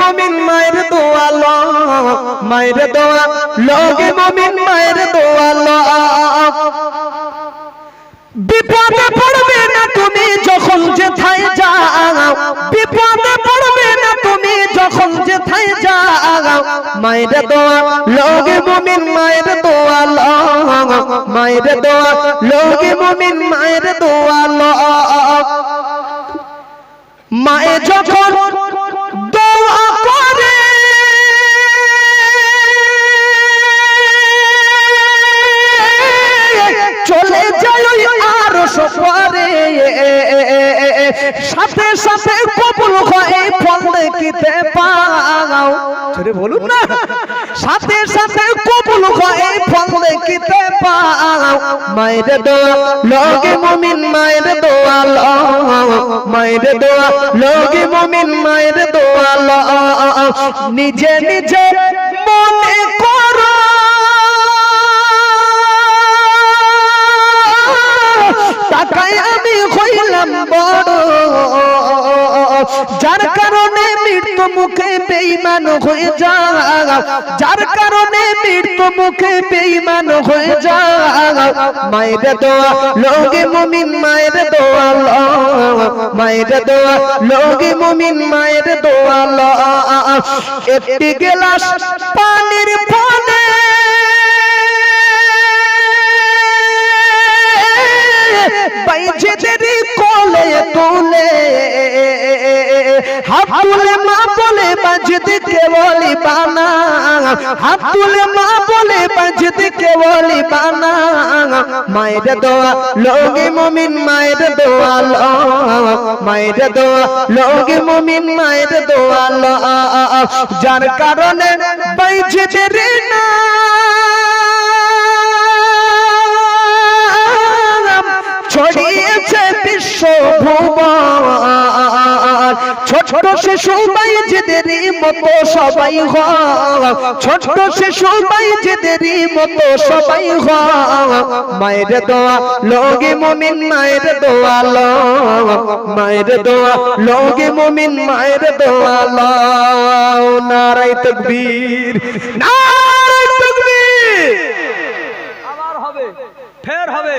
মমিন মায়ের দোয়া মায়ের দোয়া লগে মমিন মায়ের দোয়া বিপদে পড়বে না তুমি যখন যেথায় যাও, বিপদে পড়বে না তুমি যখন যেথায় যাও। মায়ের দোয়া লগে মুমিন মায়ের মায়ের দোয়া লগে মুমিন মায়ের যখন সাথে সাথে কবুল হয় ফল দেখিতে পাও। ছেড়ে বলুন না। সাথে সাথে কবুল হয় ফল দেখিতে পাও। মায়ের দোয়া লগে মুমিন মায়ের দোয়া ল মায়ের দোয়া লগে মুমিন মায়ের দোয়া ল নিজে নিজে হইলাম বড়। যার কারণে মৃত্যু মুখে বেইমান হয়ে যা যার কারণে মৃত্যু মুখে বেইমান হয়ে যা মায়ের দোয়া, লোকে মুমিন মায়ের দোয়া মায়ের দোয়া, লোকে মুমিন মায়ের দোয়া একটি গেলাস পানির পানে বাইজেদের তোলে হাত তুলে মা বলে বাজতে কেবলি বানা হাত তুলে মা বলে বাজতে কেবলি বানা। মায়ের দোয়া লোগে মমিন মায়ের দোয়া ল, মায়ের দোয়া লোগে মমিন মায়ের দোয়া ল। যার কারণে বাইজেদের না ছোট শিশু বাইজেদেরই মতো সবাই হয় ছোট শিশু বাইজেদেরই মতো সবাই হয় মায়ের দোয়া লোগে মুমিন মায়ের দোয়া ল। মায়ের দোয়া লোগে মুমিন মায়ের দোয়া ল। নারাই তকবীর নারাই তকবীর। আবার হবে, ফের হবে।